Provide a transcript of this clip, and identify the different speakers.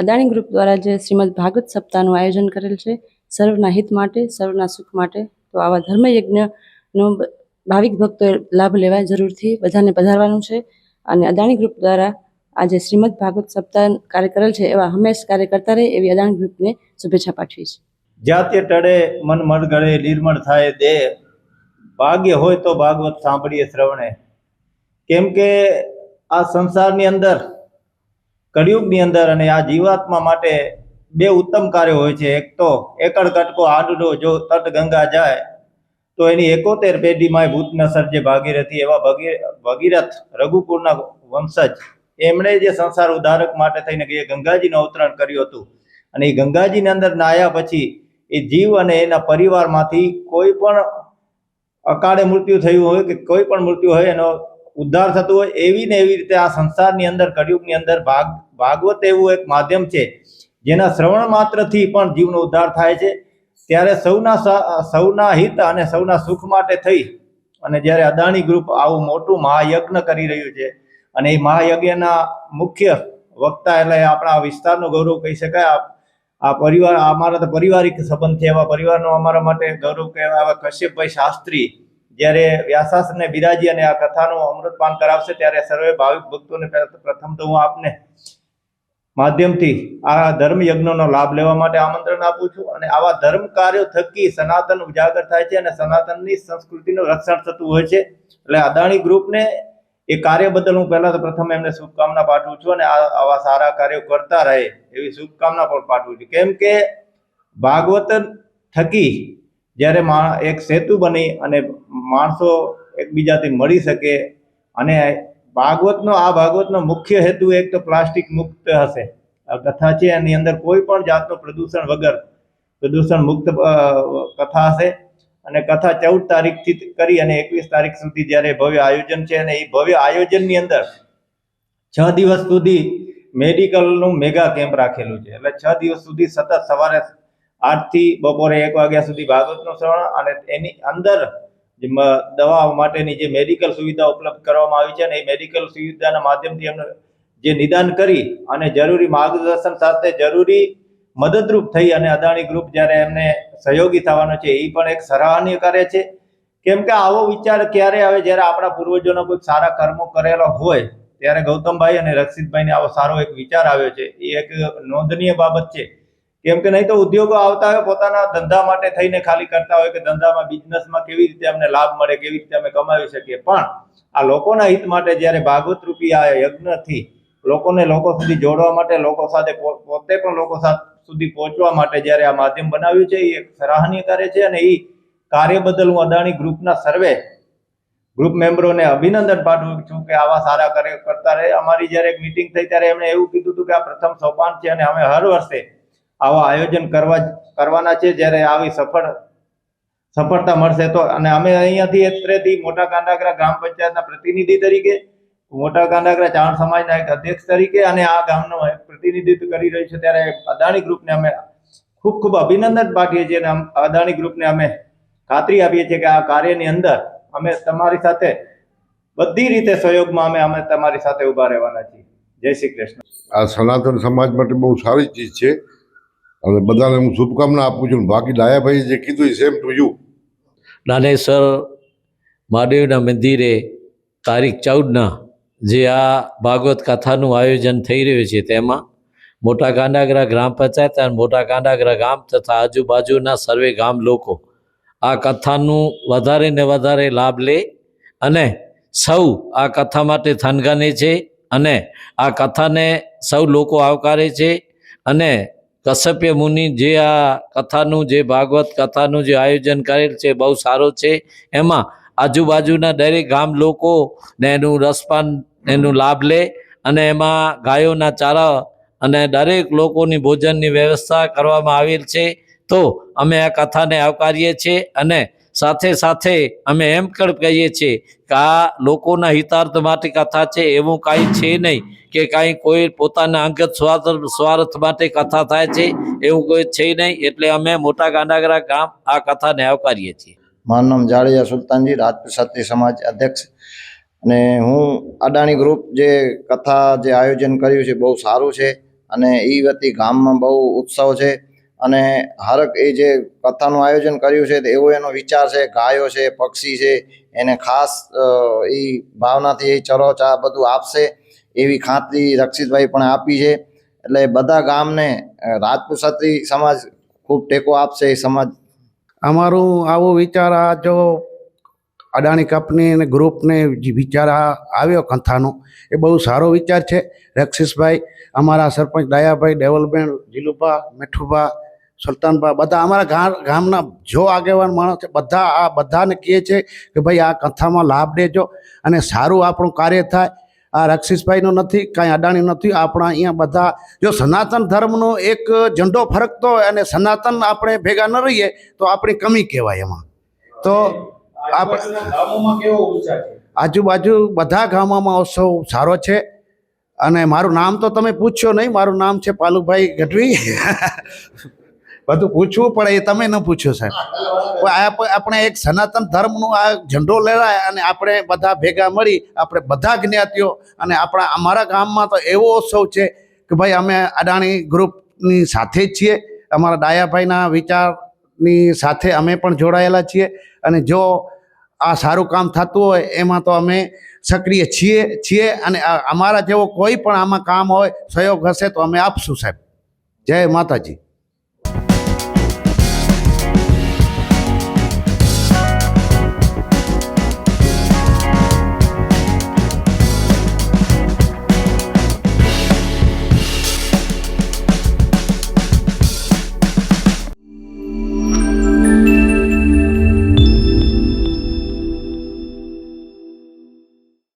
Speaker 1: Adani group દ્વારા જે શ્રીમદ ભાગવત સપ્તાહનું આયોજન કરેલ છે, સર્વના હિત માટે, સર્વના સુખ માટે, તો આવા ધર્મયજ્ઞનો ભાવિક ભક્તોએ લાભ લેવા જરૂરથી, બધાને પધારવાનું છે. અને અદાણી ગ્રુપ દ્વારા આજે શ્રીમદ ભાગવત સપ્તાહ કાર્ય કરેલ છે, એવા હંમેશ કાર્ય કરતા રહે એવી અદાણી ગ્રુપને શુભેચ્છા પાઠવી છે.
Speaker 2: જાતે ટળે, મન મળગળે નિર્મળ થાય, દે. ભાગ્ય હોય તો ભાગવત સાંભળીએ શ્રવણે. કેમ કે આ સંસારની અંદર કળિયુગની અંદર અને આ જીવાત્મા માટે બે ઉત્તમ કાર્ય હોય છે. એક તો એકડ કટકો આડડો જો તટ ગંગા જાય, તો એની એકોતેર પેઢીમાં ભૂતના સર્જે ભાગીરથી એવા ભગી, ભગીરથ રઘુપુરના વંશજ. એમણે જે સંસાર ઉદ્ધારક માટે થઈને એ ગંગાજીનું અવતરણ કર્યું હતું. અને એ ગંગાજીની અંદર નાહ્યા પછી એ જીવ અને એના પરિવારમાંથી કોઈ પણ અકાળે મૃત્યુ થયું હોય કે કોઈ પણ મૃત્યુ હોય એનો ઉદ્ધાર થતું હોય એવી ને એવી રીતે આ સંસારની અંદર, કળિયુગની અંદર ભાગ, ભાગવત એવું એક માધ્યમ છે, જેના શ્રવણ માત્રથી પણ જીવનો ઉદ્ધાર થાય છે. ત્યારે સૌના સૌના હિત અને સૌના સુખ માટે થઈ અને જ્યારે અદાણી ગ્રુપ આવું મોટું મહાયજ્ઞ કરી રહ્યું છે અને એ મહાયજ્ઞના મુખ્ય વક્તા એટલે આપણા વિસ્તારનો ગૌરવ કહી શકાય. આ પરિવાર અમારા તો પારિવારિક સંબંધ છે, એવા પરિવારનો અમારા માટે ગૌરવ કહેવાય. આવા કશ્યપભાઈ શાસ્ત્રી જ્યારે વ્યાસાસને બિરાજી અને આ કથાનું અમૃતપાન કરાવશે ત્યારે સર્વે ભાવિક ભક્તોને પ્રથમ તો હું આપને માધ્યમથી આ ધર્મ યજ્ઞનો લાભ લેવા માટે આમંત્રણ આપું છું અને આવા ધર્મ કાર્યો થકી સનાતન ઉજાગર થાય છે અને સનાતનની સંસ્કૃતિનું રક્ષણ થતું હોય છે. એટલે અદાણી ગ્રુપને એ કાર્ય બદલ હું પહેલા તો પ્રથમ એમને શુભકામના પાઠવું છું અને આવા સારા કાર્યો કરતા રહે એવી શુભકામના પણ પાઠવું છું. કેમ કે ભાગવત થકી જ્યારે એક સેતુ બની અને માણસો એકબીજાથી મળી શકે અને ભાગવતનો, આ ભાગવતનો મુખ્ય હેતુ એક તો પ્લાસ્ટિક મુક્ત હશે. કથા છે, એની અંદર કોઈ પણ જાતનું પ્રદૂષણ વગર પ્રદૂષણ મુક્ત કથા હશે. અને કથા ચૌદ તારીખથી કરી અને એકવીસ તારીખ સુધી જ્યારે ભવ્ય આયોજન છે અને એ ભવ્ય આયોજનની અંદર છ દિવસ સુધી મેડિકલનું મેગા કેમ્પ રાખેલું છે. એટલે છ દિવસ સુધી સતત સવારે આઠથી બપોરે એક વાગ્યા સુધી ભાગવતનું શ્રવણ અને એની અંદર જે દવાઓ માટેની જે મેડિકલ સુવિધા ઉપલબ્ધ કરવામાં આવી છે અને એ મેડિકલ સુવિધાના માધ્યમથી એમને જે નિદાન કરી અને જરૂરી માર્ગદર્શન સાથે જરૂરી મદદરૂપ થઈ અને અદાણી ગ્રુપ જ્યારે એમને સહયોગી થવાનો છે, એ પણ એક સરાહનીય કાર્ય છે. કેમ કે આવો વિચાર ક્યારે આવે જ્યારે આપણા પૂર્વજોનો કોઈ સારા કર્મો કરેલો હોય, ત્યારે ગૌતમભાઈ અને રક્ષિતભાઈને આવો સારો એક વિચાર આવ્યો છે. એ એક નોંધનીય બાબત છે. કેમ કે નહીં તો ઉદ્યોગો આવતા હોય, પોતાના ધંધા માટે થઈને ખાલી કરતા હોય કે ધંધામાં બિઝનેસમાં કેવી રીતે અમને લાભ મળે, કેવી રીતે અમે કમાવી શકીએ. પણ આ લોકોના હિત માટે જ્યારે ભાગવત રૂપી આ યજ્ઞથી લોકોને લોકો સુધી જોડવા માટે, લોકો સાથે પોતે પણ લોકો સાથે સુધી પહોંચવા માટે જ્યારે આ માધ્યમ બનાવ્યું છે, એ એક સરાહનીય કાર્ય છે અને એ કાર્ય બદલ હું અદાણી ગ્રુપના સર્વે ગ્રુપ મેમ્બરોને અભિનંદન પાઠવું છું કે આવા સારા કાર્ય કરતા રહે. અમારી જ્યારે એક મિટિંગ થઈ ત્યારે એમણે એવું કીધું હતું કે આ પ્રથમ સોપાન છે અને અમે હર વર્ષે આવા આયોજન કરવા કરવાના છે. જ્યારે આવી સફળ સફળતા મળશે તો અને અમે અહીંયાથી અત્રેથી મોટા કાંડાગરા ગ્રામ પંચાયતના પ્રતિનિધિ તરીકે, મોટા કાંડાગરા ચાણ સમાજના એક અધ્યક્ષ તરીકે અને આ ગામનો પ્રતિનિધિત્વ કરી રહ્યું છે. ત્યારે અદાણી ગ્રુપને અમે ખૂબ ખૂબ અભિનંદન પાઠીએ છીએ અને અદાણી ગ્રુપને અમે ખાતરી આપીએ છીએ કે આ કાર્યની અંદર અમે તમારી સાથે બધી રીતે સહયોગમાં અમે અમે તમારી સાથે ઊભા રહેવાના છીએ. જય શ્રી કૃષ્ણ.
Speaker 3: આ સનાતન સમાજ માટે બહુ સારી ચીજ છે. અને બધાને હું શુભકામના આપું છું બાકી ડાયાભાઈ જે કીધું સેમ ટુ યુ
Speaker 4: નાનેસર મહાદેવના મંદિરે તારીખ ચૌદના જે આ ભાગવત કથાનું આયોજન થઈ રહ્યું છે તેમાં મોટા કાંડાગરા ગ્રામ પંચાયત અને મોટા કાંડાગરા ગામ તથા આજુબાજુના સર્વે ગામ લોકો આ કથાનું વધારે ને વધારે લાભ લે અને સૌ આ કથા માટે થનગાને છે અને આ કથાને સૌ લોકો આવકારે છે અને કશ્યપ્ય મુનિ જે આ કથાનું, જે ભાગવત કથાનું જે આયોજન કરેલ છે, બહુ સારું છે. એમાં આજુબાજુના દરેક ગામ લોકો ને એનું રસપાન, એનું લાભ લે અને એમાં ગાયોના ચારા અને દરેક લોકોની ભોજનની વ્યવસ્થા કરવામાં આવેલ છે. તો અમે આ કથાને આવકારીએ છીએ અને સાથે સાથે અમે એમ પણ કહીએ છીએ કે આ લોકોના હિતાર્થ માટે કથા છે, એવું કાંઈ છે નહીં કે કાંઈ કોઈ પોતાના અંગત સ્વાર્થ સ્વાર્થ માટે કથા થાય છે, એવું કોઈ છે નહીં. એટલે અમે મોટા ગાંડાગરા ગામ આ કથાને આવકારીએ છીએ.
Speaker 5: મારું નામ જાડેજા સુલતાનજી, રાજપૂત ક્ષત્રિય સમાજ અધ્યક્ષ. અને હું અદાણી ગ્રુપ જે કથા જે આયોજન કર્યું છે, બહુ સારું છે અને એ વતી ગામમાં બહુ ઉત્સવ છે. અને હરક એ જે કથાનું આયોજન કર્યું છે એવો એનો વિચાર છે, ગાયો છે, પક્ષી છે, એને ખાસ એ ભાવનાથી એ ચરો ચા બધું આપશે એવી ખાતરી રક્ષિતભાઈ પણ આપી છે. એટલે બધા ગામને રાજપૂત ક્ષત્રિય સમાજ ખૂબ ટેકો આપશે એ સમાજ.
Speaker 6: અમારું આવો વિચાર આ જો અદાણી કંપની અને ગ્રુપને વિચાર આવ્યો કથાનો, એ બહુ સારો વિચાર છે. રક્ષિસભાઈ અમારા સરપંચ દયાભાઈ ડેવલપમેન્ટ, જીલુભા, મેઠુભા સુલતાનભા, બધા અમારા ગામ, ગામના જો આગેવાન માણસ છે, બધા આ, બધાને કહે છે કે ભાઈ આ કથામાં લાભ લેજો અને સારું આપણું કાર્ય થાય. આ રક્ષિસભાઈનો નથી, કાંઈ અડાણી નથી, આપણા અહીંયા બધા, જો સનાતન ધર્મનો એક ઝંડો ફરકતો હોય અને સનાતન આપણે ભેગા ન રહીએ, તો આપણી કમી કહેવાય એમાં. તો આજુબાજુ બધા ગામોમાં ઉત્સવ સારો છે. અને મારું નામ તો તમે પૂછ્યો નહીં, મારું નામ છે પાલુભાઈ ગઢવી. બધું પૂછવું પડે એ તમે ન પૂછ્યો સાહેબ. પણ આપ- આપણે એક સનાતન ધર્મનું આ ઝંડો લેવાય અને આપણે બધા ભેગા મળી આપણે બધા જ્ઞાતિઓ અને આપણા, અમારા ગામમાં તો એવો ઉત્સવ છે કે ભાઈ અમે અડાણી ગ્રુપની સાથે જ છીએ. અમારા ડાયાભાઈના વિચારની સાથે અમે પણ જોડાયેલા છીએ. અને જો આ સારું કામ થતું હોય એમાં તો અમે સક્રિય છીએ છીએ અને અમારા જેવો કોઈ પણ આમાં કામ હોય, સહયોગ હશે તો અમે આપશું સાહેબ. જય માતાજી.